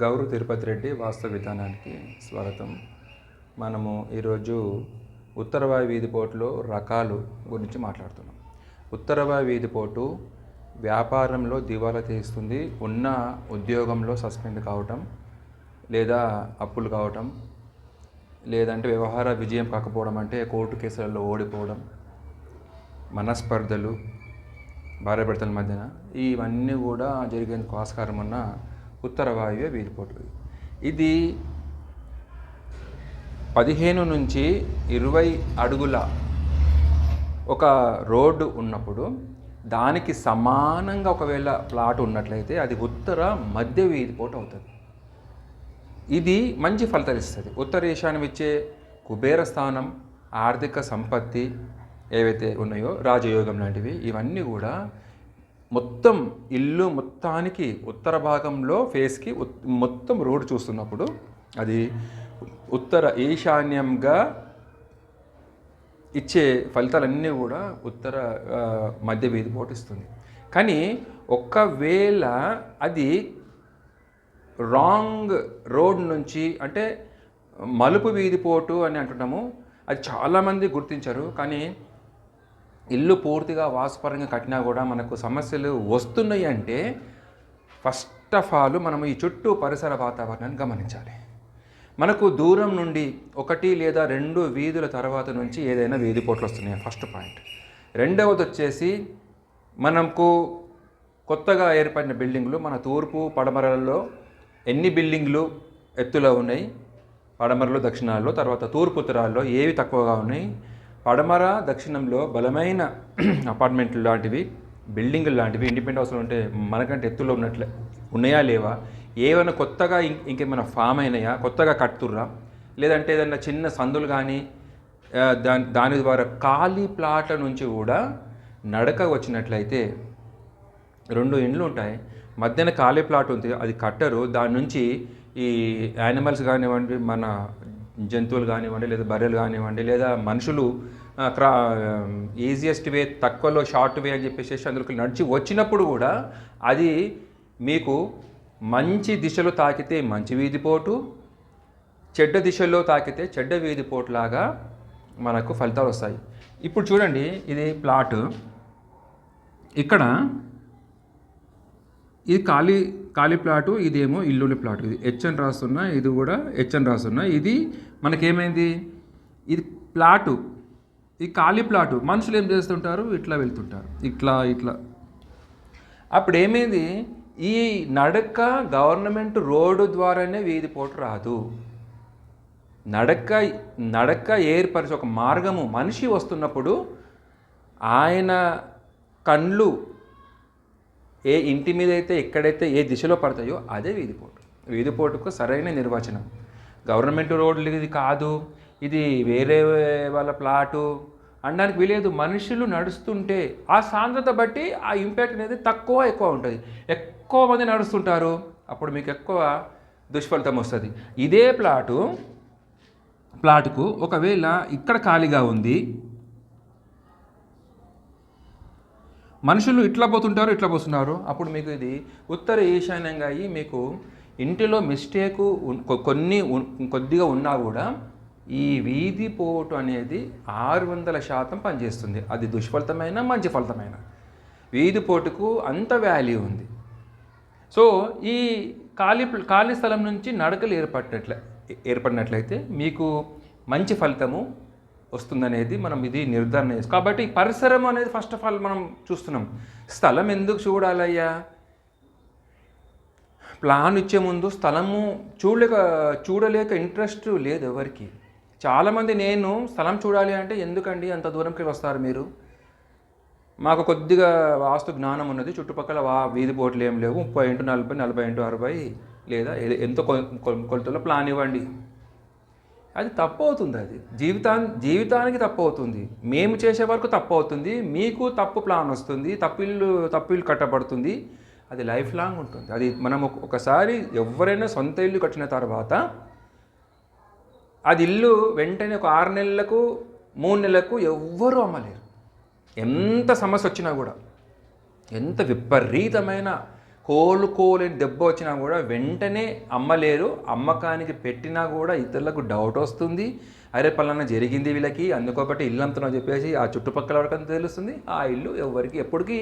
గౌరు తిరుపతి రెడ్డి వాస్తవ విధానానికి స్వాగతం. మనము ఈరోజు ఉత్తరవాయు వీధిపోటులో రకాలు గురించి మాట్లాడుతున్నాం. ఉత్తరవాయు వీధిపోటు వ్యాపారంలో దివాలా తీస్తుంది ఉన్న ఉద్యోగంలో సస్పెండ్ కావటం లేదా అప్పులు కావటం లేదంటే వ్యవహార విజయం కాకపోవడం అంటే కోర్టు కేసులలో ఓడిపోవడం మనస్పర్ధలు భార్యాభర్తల మధ్యన ఇవన్నీ కూడా జరిగేందుకు ఆస్కారం ఉన్న ఉత్తర వాయువ్య వీధిపోటు ఇది పదిహేను నుంచి ఇరవై అడుగుల ఒక రోడ్డు ఉన్నప్పుడు దానికి సమానంగా ఒకవేళ ప్లాట్ ఉన్నట్లయితే అది ఉత్తర మధ్య వీధిపోటు అవుతుంది. ఇది మంచి ఫలితాలు ఇస్తుంది ఉత్తర ఈశాన్యం ఇచ్చే కుబేర స్థానం ఆర్థిక సంపత్తి ఏవైతే ఉన్నాయో రాజయోగం లాంటివి ఇవన్నీ కూడా మొత్తం ఇల్లు మొత్తానికి ఉత్తర భాగంలో ఫేస్కి మొత్తం రోడ్డు చూస్తున్నప్పుడు అది ఉత్తర ఈశాన్యంగా ఇచ్చే ఫలితాలన్నీ కూడా ఉత్తర మధ్య వీధి పోటు ఇస్తుంది కానీ ఒకవేళ అది రాంగ్ రోడ్ నుంచి అంటే మలుపు వీధి పోటు అని అంటున్నాము అది చాలామంది గుర్తించారు. కానీ ఇల్లు పూర్తిగా వాసుపరంగా కట్టినా కూడా మనకు సమస్యలు వస్తున్నాయి అంటే ఫస్ట్ ఆఫ్ ఆల్ మనం ఈ చుట్టూ పరిసర వాతావరణాన్ని గమనించాలి. మనకు దూరం నుండి ఒకటి లేదా రెండు వీధుల తర్వాత నుంచి ఏదైనా వీధి పోట్లు వస్తున్నాయి. First point. రెండవది వచ్చేసి మనకు కొత్తగా ఏర్పడిన బిల్డింగ్లు మన తూర్పు పడమరలలో ఎన్ని బిల్డింగ్లు ఎత్తులో ఉన్నాయి? పడమరలో దక్షిణాల్లో తర్వాత తూర్పు ఉత్తరాల్లో ఏవి తక్కువగా ఉన్నాయి? పడమర దక్షిణంలో బలమైన అపార్ట్మెంట్లు లాంటివి బిల్డింగ్లు లాంటివి ఇండిపెండెంట్ హౌస్లు ఉంటే మనకంటే ఎత్తులో ఉన్నట్లే. ఉన్నాయా లేవా? ఏమైనా కొత్తగా ఇంకేమైనా ఫామ్ అయినాయా? కొత్తగా కట్టుర్రా లేదంటే ఏదైనా చిన్న సందులు కానీ దాని దాని ద్వారా ఖాళీ ప్లాట్ల నుంచి కూడా నడక వచ్చినట్లయితే రెండు ఇండ్లు ఉంటాయి. మధ్యన ఖాళీ ప్లాట్ ఉంది అది కట్టరు. దాని నుంచి ఈ యానిమల్స్ కానివ్వండి మన జంతువులు కానివ్వండి లేదా బర్రెలు కానివ్వండి లేదా మనుషులు క్రా ఈజియెస్ట్ వే తక్కువలో షార్ట్ వే అని చెప్పేసి అందులోకి నడిచి వచ్చినప్పుడు కూడా అది మీకు మంచి దిశలో తాకితే మంచి వీధిపోటు చెడ్డ దిశలో తాకితే చెడ్డ వీధిపోటులాగా మనకు ఫలితాలు వస్తాయి. ఇప్పుడు చూడండి ఇది ప్లాట్ ఇక్కడ ఇది ఖాళీ ఖాళీ ప్లాటు ఇదేమో ఇల్లుని ప్లాట్. ఇది హెచ్ అని రాస్తున్నా ఇది కూడా హెచ్ అని రాస్తున్నా ఇది మనకేమైంది? ఇది ప్లాటు. ఈ ఖాళీ ప్లాటు. మనుషులు ఏం చేస్తుంటారు? ఇట్లా వెళ్తుంటారు. ఇట్లా ఇట్లా. అప్పుడు ఏమైంది ఈ నడక గవర్నమెంట్ రోడ్డు ద్వారానే వీధి పోటు రాదు. నడక నడక ఏర్పరిచి ఒక మార్గము. మనిషి వస్తున్నప్పుడు ఆయన కండ్లు ఏ ఇంటి మీద అయితే ఎక్కడైతే ఏ దిశలో పడతాయో అదే వీధిపోటు వీధిపోటుకు సరైన నిర్వచనం. గవర్నమెంట్ రోడ్లు ఇది కాదు ఇది వేరే వాళ్ళ ప్లాటు అనడానికి వీలేదు మనుషులు నడుస్తుంటే ఆ సాంద్రత బట్టి ఆ ఇంపాక్ట్ అనేది తక్కువ ఎక్కువ ఉంటుంది. ఎక్కువ మంది నడుస్తుంటారు అప్పుడు మీకు ఎక్కువ దుష్ఫలితం వస్తుంది. ఇదే ప్లాటు ప్లాటుకు ఒకవేళ ఇక్కడ ఖాళీగా ఉంది మనుషులు ఇట్లా పోతుంటారు ఇట్లా పోతున్నారు అప్పుడు మీకు ఇది ఉత్తర ఈశాన్యంగా అయ్యి మీకు ఇంటిలో మిస్టేకు కొన్ని కొద్దిగా ఉన్నా కూడా ఈ వీధి పోటు అనేది ఆరు వందల శాతం పనిచేస్తుంది. అది దుష్ఫలితమైన మంచి ఫలితమైన. వీధి పోటుకు అంత వాల్యూ ఉంది. సో ఈ ఖాళీ ఖాళీ స్థలం నుంచి నడకలు ఏర్పడినట్ల ఏర్పడినట్లయితే మీకు మంచి ఫలితము వస్తుందనేది మనం ఇది నిర్ధారణ చేస్తాం కాబట్టి పరిసరం అనేది ఫస్ట్ ఆఫ్ ఆల్ మనం చూస్తున్నాం. స్థలం ఎందుకు చూడాలయ్యా? ప్లాన్ ఇచ్చే ముందు స్థలము చూడలేక చూడలేక ఇంట్రెస్ట్ లేదు ఎవరికి. చాలామంది నేను స్థలం చూడాలి అంటే ఎందుకండి అంత దూరంకి వస్తారు మీరు? మాకు కొద్దిగా వాస్తు జ్ఞానం ఉన్నది. చుట్టుపక్కల వా వీధి బోట్లు ఏం లేవు. ముప్పై ఇంటూ నలభై నలభై ఇంటూ అరవై లేదా ఎంతో కొ- కొ- కొలతలో ప్లాన్ ఇవ్వండి. అది తప్పు అవుతుంది అది. జీవితా జీవితానికి తప్పు అవుతుంది మేము చేసే వరకు తప్పు అవుతుంది మీకు తప్పు ప్లాన్ వస్తుంది. తప్పిల్లు తప్పిల్లు కట్టబడుతుంది. అది లైఫ్ లాంగ్ ఉంటుంది. అది మనం ఒకసారి ఎవరైనా సొంత ఇల్లు కట్టిన తర్వాత అది ఇల్లు వెంటనే ఒక ఆరు నెలలకు మూడు నెలలకు ఎవ్వరూ అమ్మలేరు. ఎంత సమస్య వచ్చినా కూడా ఎంత విపరీతమైన కోలుకోలేని దెబ్బ వచ్చినా కూడా వెంటనే అమ్మలేరు అమ్మకానికి పెట్టినా కూడా ఇతరులకు డౌట్ వస్తుంది. అరే పలానా జరిగింది వీళ్ళకి అందుకోబట్టి ఇల్లు అమ్ముతున్నావు చెప్పేసి ఆ చుట్టుపక్కల వాళ్ళకంతా తెలుస్తుంది. ఆ ఇల్లు ఎవరికి ఎప్పటికీ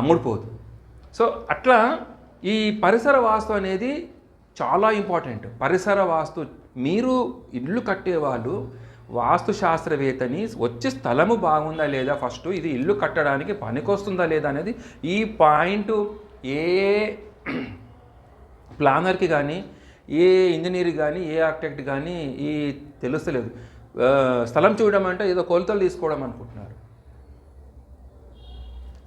అమ్ముడుపోదు. సో అట్లా ఈ పరిసర వాస్తు అనేది చాలా ఇంపార్టెంట్. పరిసర వాస్తు మీరు ఇల్లు కట్టేవాళ్ళు వాస్తు శాస్త్రవేత్తని వచ్చే స్థలము బాగుందా లేదా ఫస్ట్? ఇది ఇల్లు కట్టడానికి పనికొస్తుందా లేదా అనేది ఈ పాయింట్ ఏ ప్లానర్కి కానీ ఏ ఇంజనీర్ కానీ ఏ ఆర్కిటెక్ట్ కానీ ఈ తెలుస్తలేదు. స్థలం చూడడం అంటే ఏదో కొలతలు తీసుకోవడం అనుకుంటున్నారు.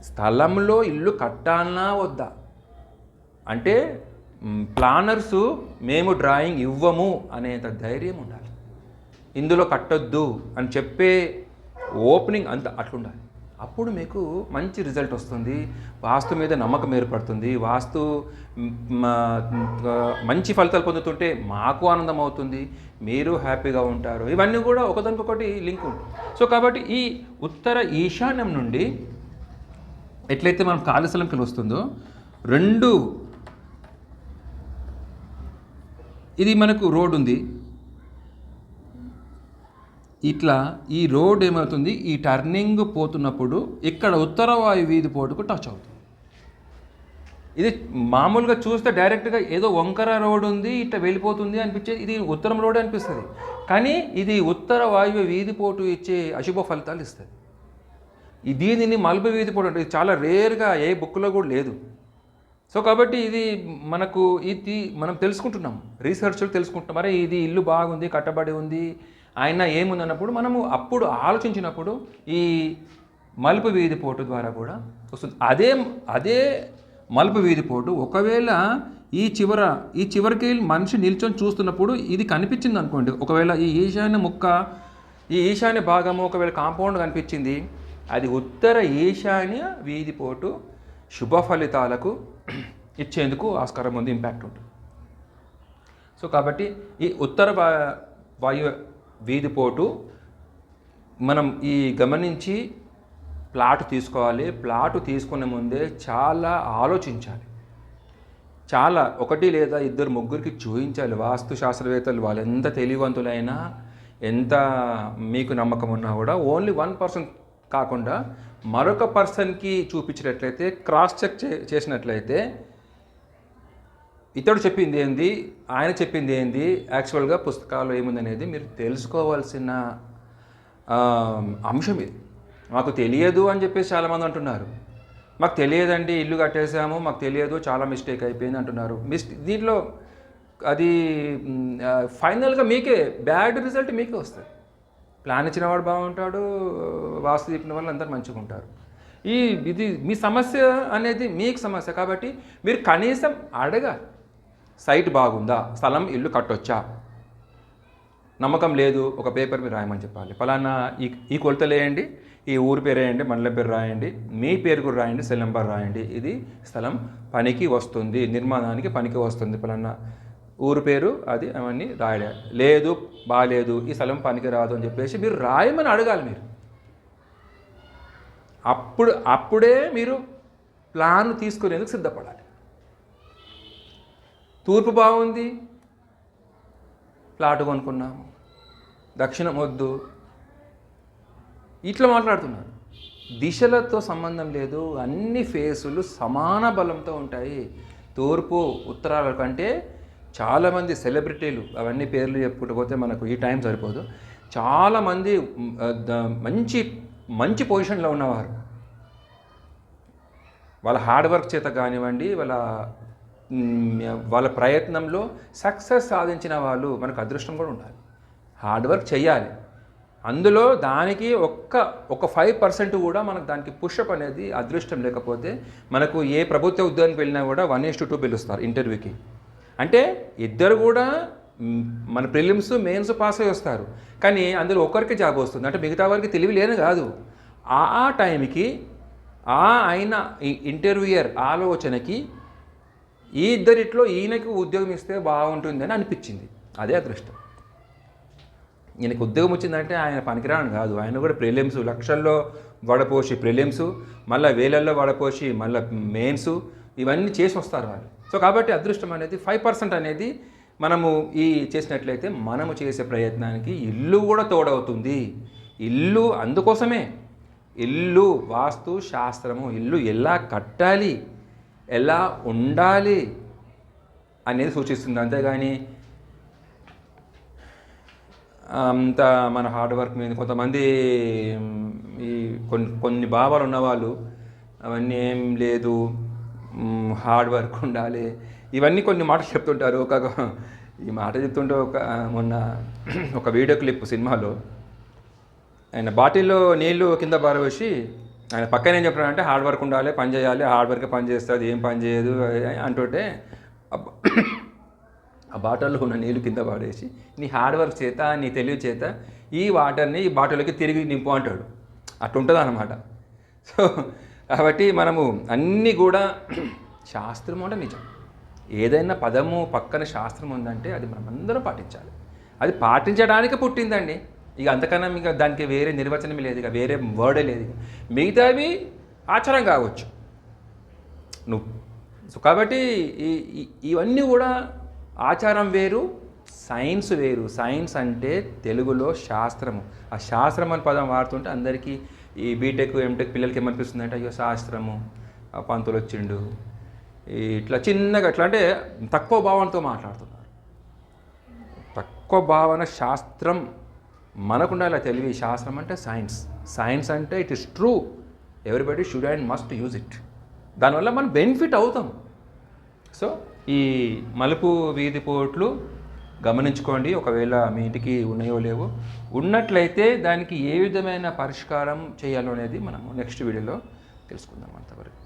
స్థలంలో ఇల్లు కట్టాలన్నా వద్దా? అంటే ప్లానర్సు మేము డ్రాయింగ్ ఇవ్వము అనేంత ధైర్యం ఉండాలి. ఇందులో కట్టొద్దు అని చెప్పే ఓపెనింగ్ అంత అట్లుండాలి. అప్పుడు మీకు మంచి రిజల్ట్ వస్తుంది. వాస్తు మీద నమ్మకం ఏర్పడుతుంది. వాస్తు మంచి ఫలితాలు పొందుతుంటే మాకు ఆనందం అవుతుంది. మీరు హ్యాపీగా ఉంటారు. ఇవన్నీ కూడా ఒకదానికొకటి లింక్ ఉంటుంది. సో కాబట్టి ఈ ఉత్తర ఈశాన్యం నుండి ఎట్లయితే మనం కాళేశ్వరం వస్తుందో రెండు ఇది మనకు రోడ్ ఉంది. ఇట్లా ఈ రోడ్ ఏమవుతుంది? ఈ టర్నింగ్ పోతున్నప్పుడు ఇక్కడ ఉత్తర వాయు వీధి పోటుకు టచ్ అవుతుంది. ఇది మామూలుగా చూస్తే డైరెక్ట్గా ఏదో వంకర రోడ్ ఉంది ఇట్లా వెళ్ళిపోతుంది అనిపించేది. ఇది ఉత్తరం రోడ్ అనిపిస్తుంది. కానీ ఇది ఉత్తర వాయువు వీధి పోటు ఇచ్చే అశుభ ఫలితాలు ఇస్తుంది. ఈ దీనిని మలుపు వీధి పోటు అంటే ఇది చాలా రేర్గా ఏ బుక్లో కూడా లేదు. సో కాబట్టి ఇది మనకు ఇది మనం తెలుసుకుంటున్నాం. రీసెర్చ్లు తెలుసుకుంటున్నాం. అరే ఇది ఇల్లు బాగుంది కట్టబడి ఉంది ఆయన ఏముంది అన్నప్పుడు మనము అప్పుడు ఆలోచించినప్పుడు ఈ మలుపు వీధి పోటు ద్వారా కూడా వస్తుంది. అదే అదే మలుపు వీధి పోటు ఒకవేళ ఈ చివర ఈ చివరికి మనిషి నిల్చొని చూస్తున్నప్పుడు ఇది కనిపించింది అనుకోండి. ఒకవేళ ఈ ఈశాన్య ముక్క ఈ ఈశాన్య భాగము ఒకవేళ కాంపౌండ్ కనిపించింది అది ఉత్తర ఈశాన్య వీధి పోటు శుభ ఫలితాలకు ఇచ్చేందుకు ఆస్కారం ఉంది ఇంపాక్ట్ ఉంటుంది. సో కాబట్టి ఈ ఉత్తర వాయు వీధిపోటు మనం ఈ గమనించి ప్లాట్ తీసుకోవాలి. ప్లాట్ తీసుకునే ముందే చాలా ఆలోచించాలి. చాలా ఒకటి లేదా ఇద్దరు ముగ్గురికి చూపించాలి. వాస్తు శాస్త్రవేత్తలు వాళ్ళు ఎంత తెలివంతులైనా ఎంత మీకు నమ్మకం ఉన్నా కూడా ఓన్లీ వన్ పర్సన్ కాకుండా మరొక పర్సన్కి చూపించినట్లయితే క్రాస్ చెక్ చే చేసినట్లయితే ఇతడు చెప్పింది ఏంది? ఆయన చెప్పింది ఏంది? యాక్చువల్గా పుస్తకాలు ఏముందనేది మీరు తెలుసుకోవాల్సిన అంశం ఇది. మాకు తెలియదు అని చెప్పేసి చాలామంది అంటున్నారు. మాకు తెలియదండి ఇల్లు కట్టేసాము మాకు తెలియదు చాలా మిస్టేక్ అయిపోయింది అంటున్నారు. మిస్ దీంట్లో అది ఫైనల్గా మీకే బ్యాడ్ రిజల్ట్ మీకే వస్తుంది. ప్లాన్ ఇచ్చిన వాడు బాగుంటాడు వాస్తు చెప్పిన వాళ్ళు అందరు మంచిగా ఉంటారు. ఈ ఇది మీ సమస్య అనేది మీకు సమస్య కాబట్టి మీరు కనీసం అడగాలి. సైట్ బాగుందా? స్థలం ఇల్లు కట్టొచ్చా? నమ్మకం లేదు ఒక పేపర్ మీరు రాయమని చెప్పాలి. ఫలానా ఈ ఈ కొలతలేయండి ఈ ఊరి పేరు వేయండి మండలం పేరు రాయండి మీ పేరు కూడా రాయండి సెల్ నెంబర్ రాయండి. ఇది స్థలం పనికి వస్తుంది నిర్మాణానికి పనికి వస్తుంది ఫలానా. ఊరు పేరు అది అవన్నీ రాయలే. లేదు బాగాలేదు ఈ స్థలం పనికి రాదు అని చెప్పేసి మీరు రాయమని అడగాలి మీరు. అప్పుడు అప్పుడే మీరు ప్లాన్ తీసుకునేందుకు సిద్ధపడాలి. తూర్పు బాగుంది. ప్లాట్ కొనుక్కున్నాము. దక్షిణం వద్దు. ఇట్లా మాట్లాడుతున్నారు. దిశలతో సంబంధం లేదు. అన్ని ఫేసులు సమాన బలంతో ఉంటాయి. తూర్పు ఉత్తరాల కంటే చాలామంది సెలబ్రిటీలు అవన్నీ పేర్లు చెప్పుకుంటూ పోతే మనకు ఈ టైం సరిపోదు. చాలామంది మంచి మంచి పొజిషన్లో ఉన్నవారు. వాళ్ళ హార్డ్ వర్క్ చేత కానివ్వండి వాళ్ళ వాళ్ళ ప్రయత్నంలో సక్సెస్ సాధించిన వాళ్ళు మనకు అదృష్టం కూడా ఉండాలి. హార్డ్ వర్క్ చేయాలి అందులో దానికి ఒక్క ఒక ఫైవ్ పర్సెంట్ కూడా మనకు దానికి పుషప్ అనేది అదృష్టం లేకపోతే మనకు ఏ ప్రభుత్వ ఉద్యోగానికి వెళ్ళినా కూడా వన్ ఇస్ టు టూ పిలుస్తారు ఇంటర్వ్యూకి. అంటే ఇద్దరు కూడా మన ప్రిలిమ్స్ మెయిన్స్ పాస్ అయ్యి వస్తారు. కానీ అందులో ఒకరికి జాబ్ వస్తుంది. అంటే మిగతా వారికి తెలివి లేని కాదు. ఆ ఆ టైంకి ఆ అయిన ఇంటర్వ్యూయర్ ఆలోచనకి ఈ ఇద్దరిట్లో ఈయనకి ఉద్యోగం ఇస్తే బాగుంటుందని అనిపించింది. అదే అదృష్టం. ఈయనకు ఉద్యోగం వచ్చిందంటే ఆయన పనికిరాను కాదు. ఆయన కూడా ప్రిలిమ్స్ లక్షల్లో వడపోసి ప్రిలిమ్స్ మళ్ళీ వేలల్లో వడపోసి మళ్ళీ మెయిన్స్ ఇవన్నీ చేసి వస్తారు వాళ్ళు. సో కాబట్టి అదృష్టం అనేది ఫైవ్ పర్సెంట్ అనేది మనము ఈ చేసినట్లయితే మనము చేసే ప్రయత్నానికి ఇల్లు కూడా తోడవుతుంది. ఇల్లు అందుకోసమే. ఇల్లు వాస్తు శాస్త్రము ఇల్లు ఎలా కట్టాలి? ఎలా ఉండాలి అనేది సూచిస్తుంది. అంతేగాని అంత మన హార్డ్ వర్క్ మీద కొంతమంది ఈ కొన్ని కొన్ని భావాలు ఉన్నవాళ్ళు అవన్నీ ఏం లేదు హార్డ్ వర్క్ ఉండాలి. ఇవన్నీ కొన్ని మాటలు చెప్తుంటారు. ఒక ఈ మాట చెప్తుంటే ఒక మొన్న ఒక వీడియో క్లిప్ సినిమాలో ఆయన బాటిల్లో నీళ్ళు కింద పారవేసి ఆయన పక్కన ఏం చెప్తున్నాడంటే హార్డ్ వర్క్ ఉండాలి పని చేయాలి హార్డ్ వర్క్ పని చేస్తుంది ఏం పని చేయదు అంటుంటే ఆ బాటిల్లో ఉన్న నీళ్ళు కింద పాడేసి నీ హార్డ్ వర్క్ చేత నీ తెలివి చేత ఈ వాటర్ని ఈ బాటిల్లోకి తిరిగి నింపు అంటాడు. అట్టుంటుంది అనమాట సో కాబట్టి మనము అన్నీ కూడా శాస్త్రం అంటే నిజం. ఏదైనా పదము పక్కన శాస్త్రం ఉందంటే అది మనం అందరం పాటించాలి. అది పాటించడానికి పుట్టిందండి. ఇక అంతకన్నా ఇక దానికి వేరే నిర్వచనం లేదు ఇక వేరే వర్డే లేదు. మిగతావి ఆచారం కావచ్చు. నువ్వు సో కాబట్టి ఈ ఇవన్నీ కూడా ఆచారం వేరు సైన్స్ వేరు. సైన్స్ అంటే తెలుగులో శాస్త్రము. ఆ శాస్త్రం అనే పదం వాడుతుంటే అందరికీ ఈ బీటెక్ ఎంటెక్ పిల్లలకి ఏమనిపిస్తుంది అంటే అయ్యో శాస్త్రము ఆ పంతులు వచ్చిండు. ఇట్లా చిన్నగా ఎట్లా అంటే తక్కువ భావనతో మాట్లాడుతున్నారు. తక్కువ భావన శాస్త్రం మనకుండాలి తెలివి శాస్త్రం అంటే సైన్స్. సైన్స్ అంటే it is true everybody should and must use it దానివల్ల మనం బెనిఫిట్ అవుతాం. సో ఈ మలుపు వీధి పోట్లు గమనించుకోండి. ఒకవేళ మీ ఇంటికి ఉన్నాయో లేవో. ఉన్నట్లయితే దానికి ఏ విధమైన పరిష్కారం చేయాలో అనేది మనము నెక్స్ట్ వీడియోలో తెలుసుకుందాం అంతవరకు.